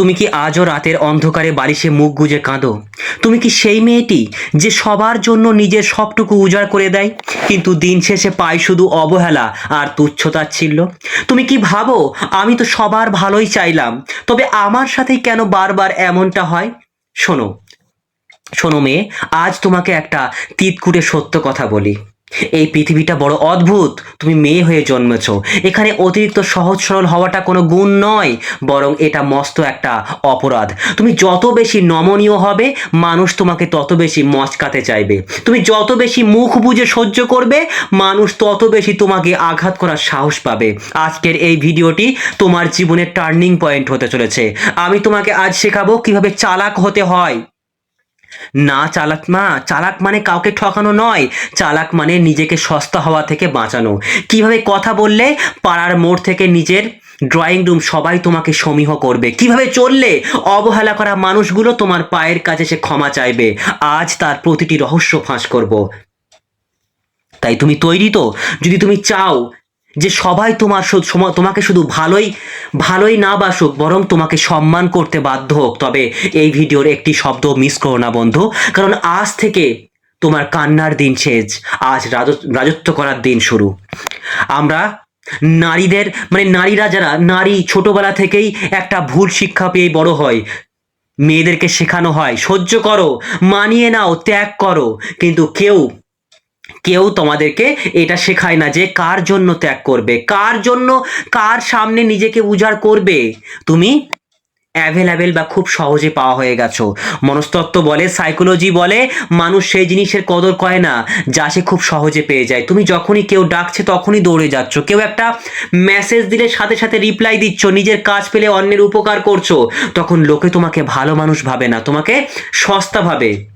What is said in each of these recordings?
তুমি কি আজও রাতের অন্ধকারে বালিশে মুখ গুজে কাঁদো? তুমি কি সেই মেয়েটি যে সবার জন্য নিজের সবটুকু উজাড় করে দেয়? কিন্তু দিন শেষে পায় শুধু অবহেলা আর তুচ্ছতাচ্ছিল্য তুমি কি ভাবো, আমি তো সবার ভালোই চাইলাম, তবে আমার সাথেই কেন বারবার এমনটা হয়? শোনো শোনো মেয়ে, আজ তোমাকে একটা তিতকুটে সত্য কথা বলি। এই পৃথিবীটা বড় অদ্ভুত। তুমি মেয়ে হয়ে জন্মেছ। এখানে অতিরিক্ত সহজ সরল হওয়াটা কোনো গুণ নয়, বরং এটা মস্ত একটা অপরাধ। তুমি যত বেশি নমনীয় হবে, মানুষ তোমাকে তত বেশি মচকাতে চাইবে। তুমি যত বেশি মুখ বুজে সহ্য করবে, মানুষ তত বেশি তোমাকে আঘাত করার সাহস পাবে। আজকের এই ভিডিওটি তোমার জীবনের টার্নিং পয়েন্ট হতে চলেছে। আমি তোমাকে আজ শেখাবো কীভাবে চালাক হতে হয়। না চালাক মা, চালাক মানে কাউকে ঠকানো নয়। চালাক মানে নিজেকে সস্তা হওয়া থেকে বাঁচানো। কীভাবে কথা বললে পাড়ার মোড় থেকে নিজের ড্রয়িং রুম সবাই তোমাকে সমীহ করবে। কীভাবে চললে অবহেলা করা মানুষগুলো তোমার পায়ের কাছে সে ক্ষমা চাইবে। আজ তার প্রতিটি রহস্য ফাঁস করব। তাই তুমি তৈরি তো। যদি তুমি চাও যে সবাই তোমার তোমাকে শুধু ভালোই ভালোই না বাসুক, বরং তোমাকে সম্মান করতে বাধ্য হোক। তবে এই ভিডিওর একটি শব্দ মিস করো না বন্ধু, কারণ আজ থেকে তোমার কান্নার দিন শেষ, আজ রাজ- রাজত্ব করার দিন শুরু। আমরা নারীদের মানে নারীরা যারা, নারী ছোটবেলা থেকেই একটা ভুল শিক্ষা পেয়ে বড় হয়, মেয়েদেরকে শেখানো হয়, সহ্য করো, মানিয়ে নাও, ত্যাগ করো, কিন্তু কেউ কেউ তোমাদেরকে এটা শেখায় না যে কার জন্য ত্যাগ করবে। কার জন্য কার সামনে নিজেকে উজাড় করবে? তুমি অ্যাভেলেবেল বা খুব সহজে পাওয়া হয়ে গেছো। মনস্তত্ত্ব বলে সাইকোলজি বলে, মানুষ সেই জিনিসের কদর করে না যা সে খুব সহজে পেয়ে যায়। তুমি যখনই কেউ ডাকছে তখনই দৌড়ে যাচ্ছ। কেউ একটা মেসেজ দিলে সাথে সাথে রিপ্লাই দিচ্ছ, নিজের কাজ পেলে অন্যের উপকার করছ, তখন লোকে তোমাকে ভালো মানুষ ভাবে না। তোমাকে সস্তা ভাবে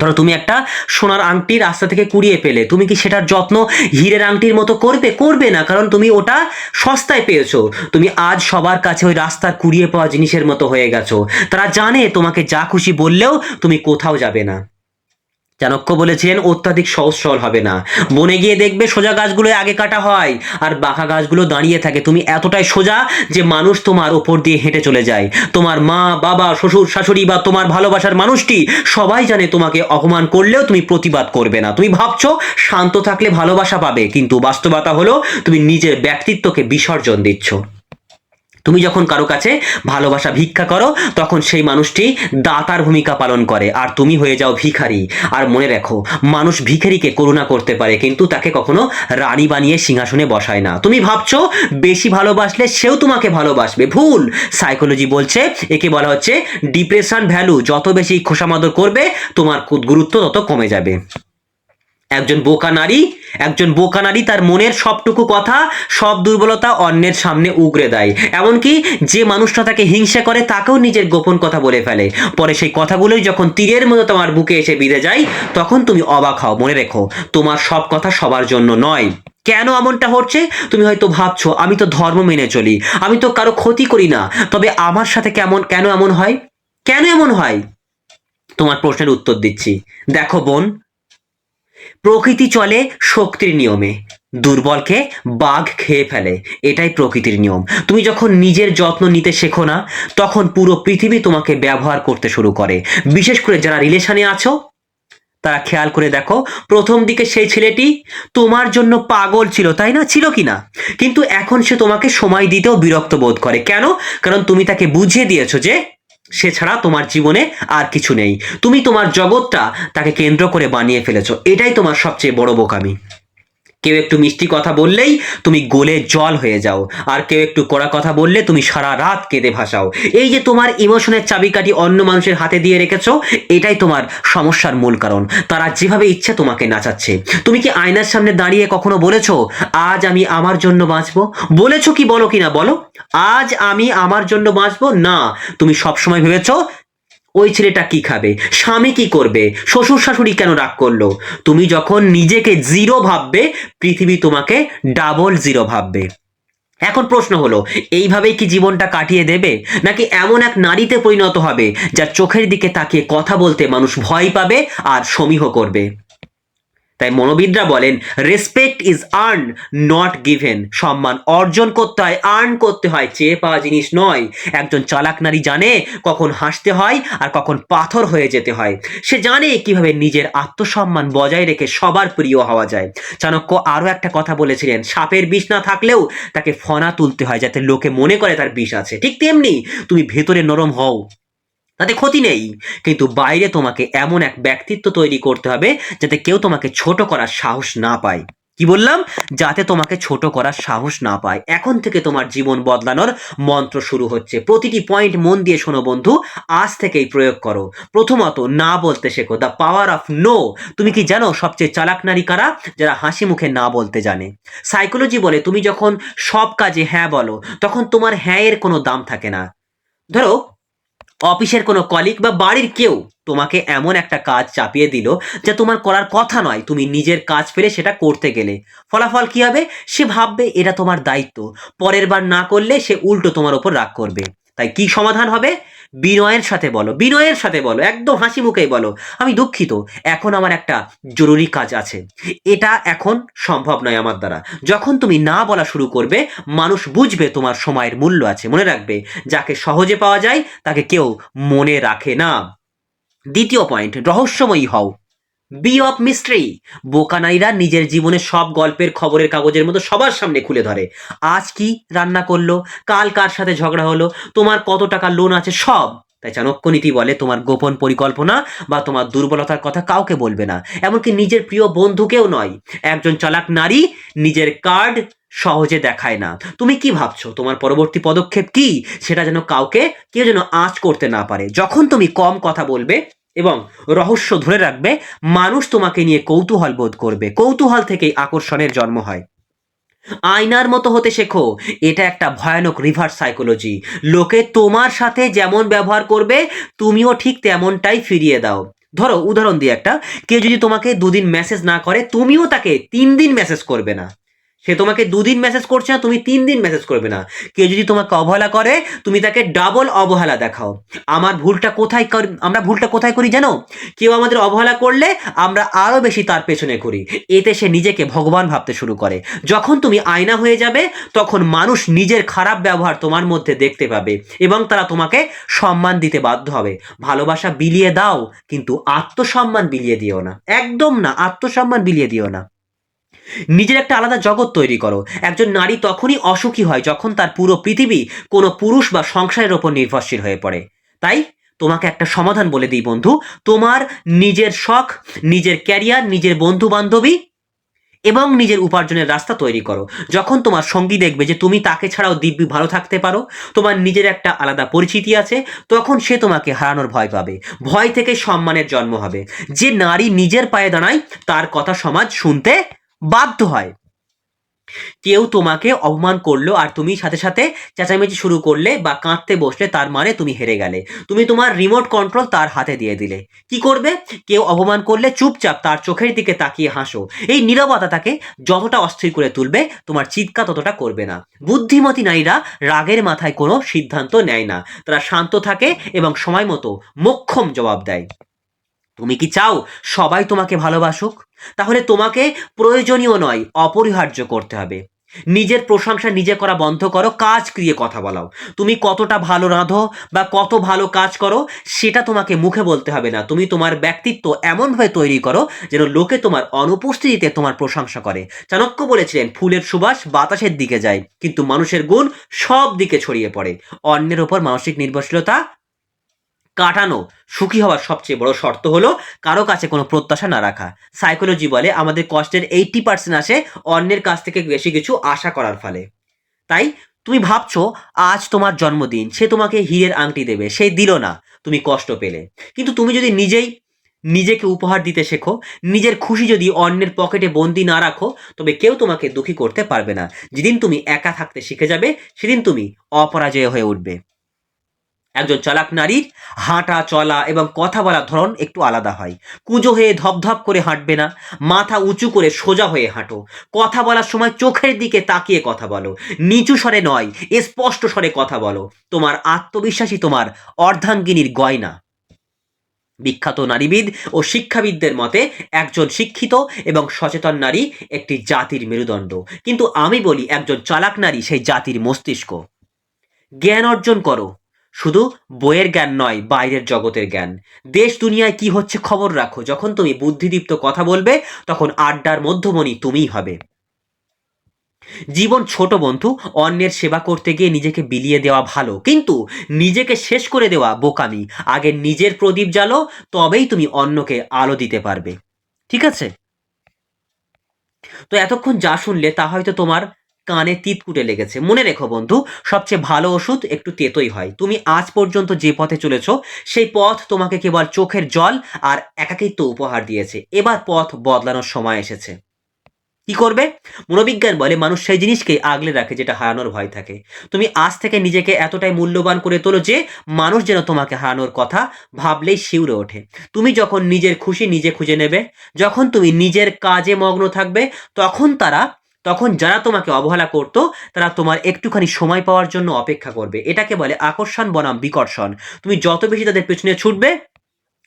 ধরো তুমি একটা সোনার আংটি রাস্তা থেকে কুড়িয়ে পেলে, তুমি কি সেটার যত্ন হীরের আংটির মতো করবে? করবে না, কারণ তুমি ওটা সস্তায় পেয়েছ। তুমি আজ সবার কাছে ওই রাস্তার কুড়িয়ে পাওয়া জিনিসের মতো হয়ে গেছো। তারা জানে তোমাকে যা খুশি বললেও তুমি কোথাও যাবে না। চাণক্য বলেছিলেন অত্যাধিক সহজ সরল হবে না। বনে গিয়ে দেখবে সোজা গাছগুলো আগে কাটা হয়, আর বাঁকা গাছগুলো দাঁড়িয়ে থাকে। তুমি এতটাই সোজা যে মানুষ তোমার ওপর দিয়ে হেঁটে চলে যায়। তোমার মা, বাবা, শ্বশুর, শাশুড়ি বা তোমার ভালোবাসার মানুষটি সবাই জানে তোমাকে অপমান করলেও তুমি প্রতিবাদ করবে না। তুমি ভাবছ, শান্ত থাকলে ভালোবাসা পাবে, কিন্তু বাস্তবতা হলো তুমি নিজের ব্যক্তিত্বকে বিসর্জন দিচ্ছ। তুমি যখন কারও কাছে ভালোবাসা ভিক্ষা করো, তখন সেই মানুষটি দাতার ভূমিকা পালন করে। আর তুমি হয়ে যাও ভিখারি। আর মনে রাখো, মানুষ ভিখারিকে করুণা করতে পারে, কিন্তু তাকে কখনো রানী বানিয়ে সিংহাসনে বসায় না। তুমি ভাবছ, বেশি ভালোবাসলে সেও তোমাকে ভালোবাসবে। ভুল! সাইকোলজি বলছে, একে বলা হচ্ছে ডিপ্রেশন ভ্যালু যত বেশি খোসামাদর করবে, তোমার গুরুত্ব তত কমে যাবে। একজন বোকা নারী, একজন বোকা নারী তার মনের সবটুকু কথা, সব দুর্বলতা অন্যের সামনে উগরে দেয়। এমনকি যে মানুষটা তাকে হিংসা করে, তাকেও নিজের গোপন কথা বলে ফেলে। পরে সেই কথাগুলোই যখন তীরের মতো তোমার বুকে এসে বিঁধে যায়, তখন তুমি অবাক হও। মনে রেখো, তোমার সব কথা সবার জন্য নয়। কেন এমনটা হচ্ছে? তুমি হয়তো ভাবছ, আমি তো ধর্ম মেনে চলি, আমি তো কারও ক্ষতি করি না, তবে আমার সাথে কেমন, কেন এমন হয়? কেন এমন হয়? তোমার প্রশ্নের উত্তর দিচ্ছি। দেখো বোন প্রকৃতি চলে শক্তির নিয়মে। দুর্বলকে বাঘ খেয়ে ফেলে, এটাই প্রকৃতির নিয়ম। তুমি যখন নিজের যত্ন নিতে শেখো না, তখন পুরো পৃথিবী তোমাকে ব্যবহার করতে শুরু করে। বিশেষ করে যারা রিলেশনে আছো, তারা খেয়াল করে দেখো, প্রথম দিকে সেই ছেলেটি তোমার জন্য পাগল ছিল, তাই না? ছিল কি না কিন্তু এখন সে তোমাকে সময় দিতেও বিরক্ত বোধ করে। কেন? কারণ তুমি তাকে বুঝিয়ে দিয়েছ যে সে ছাড়া তোমার জীবনে আর কিছু নেই। তুমি তোমার জগৎটা তাকে কেন্দ্র করে বানিয়ে ফেলেছো। এটাই তোমার সবচেয়ে বড় বোকামি। কেউ একটু মিষ্টি কথা বললেই তুমি গোলে জল হয়ে যাও। আর কেউ একটু কড়া কথা বললে তুমি সারা রাত কেঁদে ভাসাও। এই যে তোমার ইমোশনের চাবিকাঠি অন্য মানুষের হাতে দিয়ে রেখেছো, এটাই তোমার সমস্যার মূল কারণ। তারা যেভাবে ইচ্ছে তোমাকে নাচাচ্ছে। তুমি কি আয়নার সামনে দাঁড়িয়ে কখনো বলেছ, আজ আমি আমার জন্য বাঁচবো বলেছ কি বলো কিনা বলো? আজ আমি আমার জন্য বাঁচবো না। তুমি সবসময় ভেবেছো ওই ছেলেটা কি খাবে? স্বামী কি করবে? শ্বশুর শাশুড়ি কেন রাগ করল? তুমি যখন নিজেকে জিরো ভাববে, পৃথিবী তোমাকে ডাবল জিরো ভাববে। এখন প্রশ্ন হলো, এইভাবেই কি জীবনটা কাটিয়ে দেবে? নাকি এমন এক নারীতে পরিণত হবে, যার চোখের দিকে তাকিয়ে কথা বলতে মানুষ ভয় পাবে আর সমীহ করবে? তাই মনোবিদরা বলেন respect is earn not given সম্মান অর্জন করতে হয় আর্ন করতে হয়, চেয়ে পাওয়া জিনিস নয়। একজন চালাক নারী জানে কখন হাসতে হয় আর কখন পাথর হয়ে যেতে হয়। সে জানে কীভাবে নিজের আত্মসম্মান বজায় রেখে সবার প্রিয় হওয়া যায়। চাণক্য আরও একটা কথা বলেছিলেন, সাপের বিষ না থাকলেও তাকে ফনা তুলতে হয়, যাতে লোকে মনে করে তার বিষ আছে। ঠিক তেমনি তুমি ভেতরে নরম হও। তাতে ক্ষতি নেই। কিন্তু বাইরে তোমাকে এমন এক ব্যক্তিত্ব তৈরি করতে হবে যাতে কেউ তোমাকে ছোট করার সাহস না পায়। কি বললাম? যাতে তোমাকে ছোট করার সাহস না পায়। এখন থেকে তোমার জীবন বদলানোর মন্ত্র শুরু হচ্ছে। প্রতিটি পয়েন্ট মন দিয়ে শোনো বন্ধু, আজ থেকেই প্রয়োগ করো। প্রথমত না বলতে শেখো। দ্য পাওয়ার অফ নো তুমি কি জানো সবচেয়ে চালাক নারী কারা? যারা হাসি মুখে না বলতে জানে। সাইকোলজি বলে তুমি যখন সব কাজে হ্যাঁ বলো, তখন তোমার হ্যাঁ এর কোনো দাম থাকে না। ধরো অফিসের কোনো কলিগ বা বাড়ির কেউ তোমাকে এমন একটা কাজ চাপিয়ে দিল যা তোমার করার কথা নয়, তুমি নিজের কাজ ফেলে সেটা করতে গেলে। ফলাফল কি হবে? সে ভাববে এটা তোমার দায়িত্ব। পরের বার না করলে সে উল্টো তোমার ওপর রাগ করবে। তাই কি সমাধান হবে? বিনয়ের সাথে বলো, বিনয়ের সাথে বলো, একদম হাসি মুখেই বলো, আমি দুঃখিত। এখন আমার একটা জরুরি কাজ আছে। এটা এখন সম্ভব নয় আমার দ্বারা। যখন তুমি না বলা শুরু করবে, মানুষ বুঝবে তোমার সময়ের মূল্য আছে। মনে রাখবে, যাকে সহজে পাওয়া যায়, তাকে কেউ মনে রাখে না। দ্বিতীয় পয়েন্ট রহস্যময়ী হও। বি অফ মিস্ট্রি বোকানাইরা নিজের জীবনে সব গল্পের খবরের কাগজের মতো সবার সামনে খুলে ধরে। আজ কি রান্না করল? কাল কার সাথে ঝগড়া হলো? তোমার কত টাকা লোন আছে? সব। তাই চাণক্য নীতি বলে, তোমার গোপন পরিকল্পনা বা তোমার দুর্বলতার কথা কাউকে বলবে না। এমনকি নিজের প্রিয় বন্ধুকেও নয়। একজন চালাক নারী নিজের কার্ড সহজে দেখায় না। তুমি কি ভাবছ? তোমার পরবর্তী পদক্ষেপ কি? সেটা যেন কাউকে, কেউ যেন আঁচ করতে না পারে। যখন তুমি কম কথা বলবে এবং রহস্য ধরে রাখবে, মানুষ তোমাকে নিয়ে কৌতূহল বোধ করবে। কৌতূহল থেকেই আকর্ষণের জন্ম হয়। আয়নার মতো হতে শেখো, এটা একটা ভয়ানক রিভার্স সাইকোলজি লোকে তোমার সাথে যেমন ব্যবহার করবে, তুমিও ঠিক তেমনটাই ফিরিয়ে দাও। ধরো, উদাহরণ দিয়ে একটা, কেউ যদি তোমাকে দুদিন মেসেজ না করে, তুমিও তাকে তিন দিন মেসেজ করবে না। সে তোমাকে দুদিন মেসেজ করছে না, তুমি তিন দিন মেসেজ করবে না। কেউ যদি তোমাকে অবহেলা করে, তুমি তাকে ডাবল অবহেলা দেখাও। আমার ভুলটা কোথায় আমরা ভুলটা কোথায় করি জানো? কেউ আমাদের অবহেলা করলে আমরা আরও বেশি তার পেছনে করি এতে সে নিজেকে ভগবান ভাবতে শুরু করে। যখন তুমি আয়না হয়ে যাবে, তখন মানুষ নিজের খারাপ ব্যবহার তোমার মধ্যে দেখতে পাবে এবং তারা তোমাকে সম্মান দিতে বাধ্য হবে। ভালোবাসা বিলিয়ে দাও, কিন্তু আত্মসম্মান বিলিয়ে দিও না। একদম না, আত্মসম্মান বিলিয়ে দিও না। নিজের একটা আলাদা জগৎ তৈরি করো। একজন নারী তখনই অসুখী হয় যখন তার পুরো পৃথিবী কোনো পুরুষ বা সংসারের ওপর নির্ভরশীল হয়ে পড়ে। তাই তোমাকে একটা সমাধান বলে দিই বন্ধু। তোমার নিজের শখ, নিজের ক্যারিয়ার, নিজের বন্ধু বান্ধবী এবং নিজের উপার্জনের রাস্তা তৈরি করো। যখন তোমার সঙ্গী দেখবে যে তুমি তাকে ছাড়াও দিব্যি ভালো থাকতে পারো, তোমার নিজের একটা আলাদা পরিচিতি আছে, তখন সে তোমাকে হারানোর ভয় পাবে। ভয় থেকে সম্মানের জন্ম হবে। যে নারী নিজের পায়ে দাঁড়ায়, তার কথা সমাজ শুনতে বাধ্য হয়। কেউ তোমাকে অপমান করল আর তুমি সাথে সাথে চেঁচামেচি শুরু করলে বা কাঁদতে বসলে তার মানে তুমি হেরে গেলে। তুমি তোমার রিমোট কন্ট্রোল তার হাতে দিয়ে দিলে। কি করবে? কেউ অপমান করলে চুপচাপ তার চোখের দিকে তাকিয়ে হাসো। এই নীরবতা তাকে যতটা অস্থির করে তুলবে, তোমার চিৎকার ততটা করবে না। বুদ্ধিমতী নারীরা রাগের মাথায় কোনো সিদ্ধান্ত নেয় না। তারা শান্ত থাকে এবং সময় মতো মোক্ষম জবাব দেয়। তুমি কি চাও সবাই তোমাকে ভালোবাসুক? তাহলে তোমাকে প্রয়োজনীয় নয়, অপরিহার্য করতে হবে। নিজের প্রশংসা নিজে করা বন্ধ করো, কাজ ক্রিয়ে কথা বলাও। তুমি কতটা ভালো রাঁধো বা কত ভালো কাজ করো, সেটা তোমাকে মুখে বলতে হবে না। তুমি তোমার ব্যক্তিত্ব এমনভাবে তৈরি করো যেন লোকে তোমার অনুপস্থিতিতে তোমার প্রশংসা করে। চাণক্য বলেছিলেন, ফুলের সুবাস বাতাসের দিকে যায়, কিন্তু মানুষের গুণ সব দিকে ছড়িয়ে পড়ে। অন্যের ওপর মানসিক নির্ভরশীলতা কাটানো। সুখী হওয়ার সবচেয়ে বড় শর্ত হলো কারও কাছে কোনো প্রত্যাশা না রাখা। সাইকোলজি বলে আমাদের কষ্টের এইটটি পার্সেন্ট আসে অন্যের কাছ থেকে বেশি কিছু আশা করার ফলে। তাই তুমি ভাবছ, আজ তোমার জন্মদিন, সে তোমাকে হীরের আংটি দেবে, সে দিল না, তুমি কষ্ট পেলে। কিন্তু তুমি যদি নিজেই নিজেকে উপহার দিতে শেখো, নিজের খুশি যদি অন্যের পকেটে বন্দি না রাখো, তবে কেউ তোমাকে দুঃখী করতে পারবে না। যেদিন তুমি একা থাকতে শিখে যাবে, সেদিন তুমি অপরাজয় হয়ে উঠবে। একজন চালাক নারীর হাঁটা, চলা এবং কথা বলার ধরন একটু আলাদা হয়। কুঁজো হয়ে ধপধপ করে হাঁটবে না, মাথা উঁচু করে সোজা হয়ে হাঁটো। কথা বলার সময় চোখের দিকে তাকিয়ে কথা বলো। নিচু স্বরে নয়, স্পষ্ট স্বরে কথা বলো। তোমার আত্মবিশ্বাসী তোমার অর্ধাঙ্গিনীর গয়না। বিখ্যাত নারীবিদ ও শিক্ষাবিদদের মতে, একজন শিক্ষিত এবং সচেতন নারী একটি জাতির মেরুদণ্ড। কিন্তু আমি বলি, একজন চালাক নারী সেই জাতির মস্তিষ্ক। জ্ঞান অর্জন করো। শুধু বইয়ের জ্ঞান নয়, বাইরের জগতের জ্ঞান। দেশ দুনিয়ায় কি হচ্ছে খবর রাখো। যখন তুমি বুদ্ধিদীপ্ত কথা বলবে, তখন আড্ডার মধ্যমণি তুমিই হবে। জীবন ছোট বন্ধু, অন্যের সেবা করতে গিয়ে নিজেকে বিলিয়ে দেওয়া ভালো। কিন্তু নিজেকে শেষ করে দেওয়া বোকামি। আগে নিজের প্রদীপ জ্বালো, তবেই তুমি অন্যকে আলো দিতে পারবে। ঠিক আছে? তো এতক্ষণ যা শুনলে, তা হয়তো তোমার কানে তিতকুটে লেগেছে। মনে রেখো বন্ধু, সবচেয়ে ভালো ওষুধ একটু তেতোই হয়। তুমি আজ পর্যন্ত যে পথে চলেছ, সেই পথ তোমাকে কেবল চোখের জল আর একাকিত্ব উপহার দিয়েছে। এবার পথ বদলানোর সময় এসেছে। কি করবে? মনোবিজ্ঞান বলে মানুষ সেই জিনিসকে আগলে রাখে যেটা হারানোর ভয় থাকে। তুমি আজ থেকে নিজেকে এতটাই মূল্যবান করে তোলো যে মানুষ যেন তোমাকে হারানোর কথা ভাবলেই শিউরে ওঠে। তুমি যখন নিজের খুশি নিজে খুঁজে নেবে, যখন তুমি নিজের কাজে মগ্ন থাকবে, তখন তারা তখন যারা তোমাকে অবহেলা করত, তারা তোমার একটুখানি সময় পাওয়ার জন্য অপেক্ষা করবে। এটাকে বলে আকর্ষণ বনাম বিকর্ষণ। তুমি যত বেশি তাদের পেছনে ছুটবে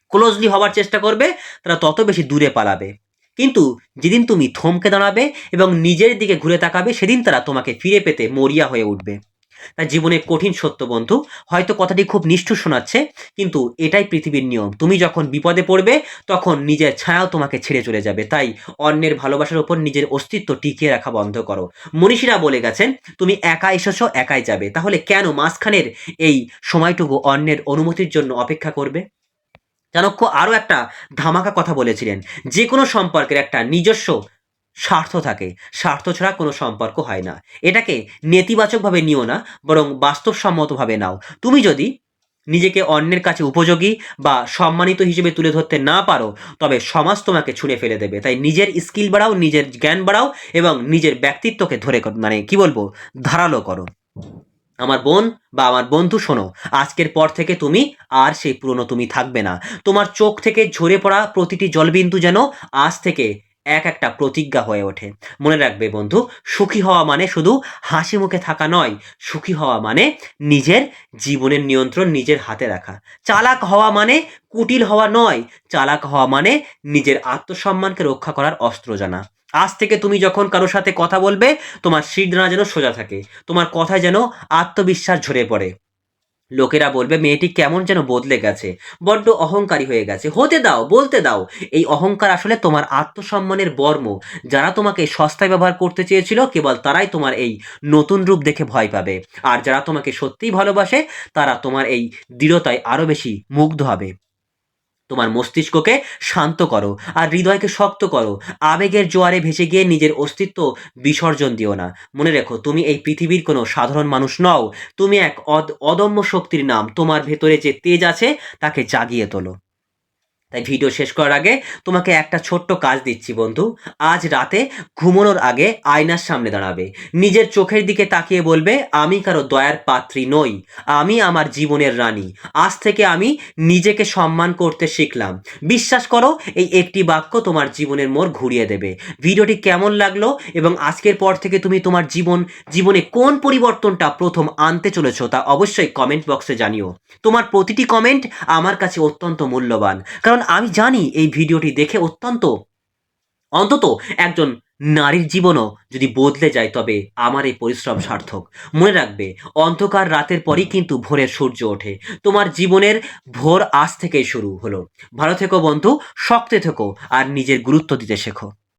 ক্লোজলি হওয়ার চেষ্টা করবে, তারা তত বেশি দূরে পালাবে। কিন্তু যেদিন তুমি থমকে দাঁড়াবে এবং নিজের দিকে ঘুরে তাকাবে, সেদিন তারা তোমাকে ফিরে পেতে মরিয়া হয়ে উঠবে। তাই জীবনের কঠিন সত্য, বন্ধু। হয়তো কথাটি খুব নিষ্ঠুর শোনাচ্ছে, কিন্তু এটাই পৃথিবীর নিয়ম। তুমি যখন বিপদে পড়বে, তখন নিজের ছায়াও তোমাকে ছেড়ে চলে যাবে। তাই অন্যের ভালোবাসার উপর নিজের অস্তিত্ব টিকিয়ে রাখা বন্ধ করো। মনীষীরা বলে গেছেন, তুমি একা এসেছ, একাই যাবে। তাহলে কেন মাঝখানের এই সময়টুকু অন্যের অনুমতির জন্য অপেক্ষা করবে? চাণক্য আরও একটা ধামাকা কথা বলেছিলেন। যে কোনো সম্পর্কের একটা নিজস্ব স্বার্থ থাকে। স্বার্থ ছাড়া কোনো সম্পর্ক হয় না। এটাকে নেতিবাচকভাবে নিও না, বরং বাস্তবসম্মতভাবে নাও। তুমি যদি নিজেকে অন্যের কাছে উপযোগী বা সম্মানিত হিসেবে তুলে ধরতে না পারো, তবে সমাজ তোমাকে ছুঁড়ে ফেলে দেবে। তাই নিজের স্কিল বাড়াও, নিজের জ্ঞান বাড়াও এবং নিজের ব্যক্তিত্বকে ধরে মানে কি বলব? ধারালো করো। আমার বোন বা আমার বন্ধু শোনো, আজকের পর থেকে তুমি আর সেই পুরনো তুমি থাকবে না। তোমার চোখ থেকে ঝরে পড়া প্রতিটি জলবিন্দু যেন আজ থেকে এক একটা প্রতিজ্ঞা হয়ে ওঠে। মনে রাখবে বন্ধু, সুখী হওয়া মানে শুধু হাসি মুখে থাকা নয়, সুখী হওয়া মানে নিজের জীবনের নিয়ন্ত্রণ নিজের হাতে রাখা। চালাক হওয়া মানে কুটিল হওয়া নয়, চালাক হওয়া মানে নিজের আত্মসম্মানকে রক্ষা করার অস্ত্র জানা। আজ থেকে তুমি যখন কারোর সাথে কথা বলবে, তোমার শিরদানা যেন সোজা থাকে, তোমার কথায় যেন আত্মবিশ্বাস ঝরে পড়ে। লোকেরা বলবে, মেয়েটি কেমন যেন বদলে গেছে, বড্ড অহংকারী হয়ে গেছে। হতে দাও, বলতে দাও, এই অহংকার আসলে তোমার আত্মসম্মানের বর্ম। যারা তোমাকে সস্তায় ব্যবহার করতে চেয়েছিল, কেবল তারাই তোমার এই নতুন রূপ দেখে ভয় পাবে। আর যারা তোমাকে সত্যিই ভালোবাসে, তারা তোমার এই দৃঢ়তায় আরও বেশি মুগ্ধ হবে। তোমার মস্তিষ্ককে শান্ত করো আর হৃদয়কে শক্ত করো। আবেগের জোয়ারে ভেসে গিয়ে নিজের অস্তিত্ব বিসর্জন দিও না। মনে রেখো, তুমি এই পৃথিবীর কোনো সাধারণ মানুষ নও। তুমি এক অদ- অদম্য শক্তির নাম। তোমার ভেতরে যে তেজ আছে, তাকে জাগিয়ে তোলো। তাই ভিডিও শেষ করার আগে তোমাকে একটা ছোট্ট কাজ দিচ্ছি বন্ধু। আজ রাতে ঘুমানোর আগে আয়নার সামনে দাঁড়াবে। নিজের চোখের দিকে তাকিয়ে বলবে, আমি কারও দয়ার পাত্রী নই। আমি আমার জীবনের রানী। আজ থেকে আমি নিজেকে সম্মান করতে শিখলাম। বিশ্বাস করো, এই একটি বাক্য তোমার জীবনের মোড় ঘুরিয়ে দেবে। ভিডিওটি কেমন লাগল এবং আজকের পর থেকে তুমি তোমার জীবন, জীবনে কোন পরিবর্তনটা প্রথম আনতে চলেছো তা অবশ্যই কমেন্ট বক্সে জানিও। তোমার প্রতিটি কমেন্ট আমার কাছে অত্যন্ত মূল্যবান। কারণ আমি জানি এই ভিডিওটি দেখে অত্যন্ত, অন্তত একজন নারীর জীবনও যদি বদলে যায় তবে আমার এই পরিশ্রম সার্থক। মনে রাখবে, অন্ধকার রাতের পরই কিন্তু ভোরের সূর্য ওঠে। তোমার জীবনের ভোর আজ থেকেই শুরু হলো। ভালো থেকো বন্ধু, শক্তে থেকো আর নিজের গুরুত্ব দিতে শেখো।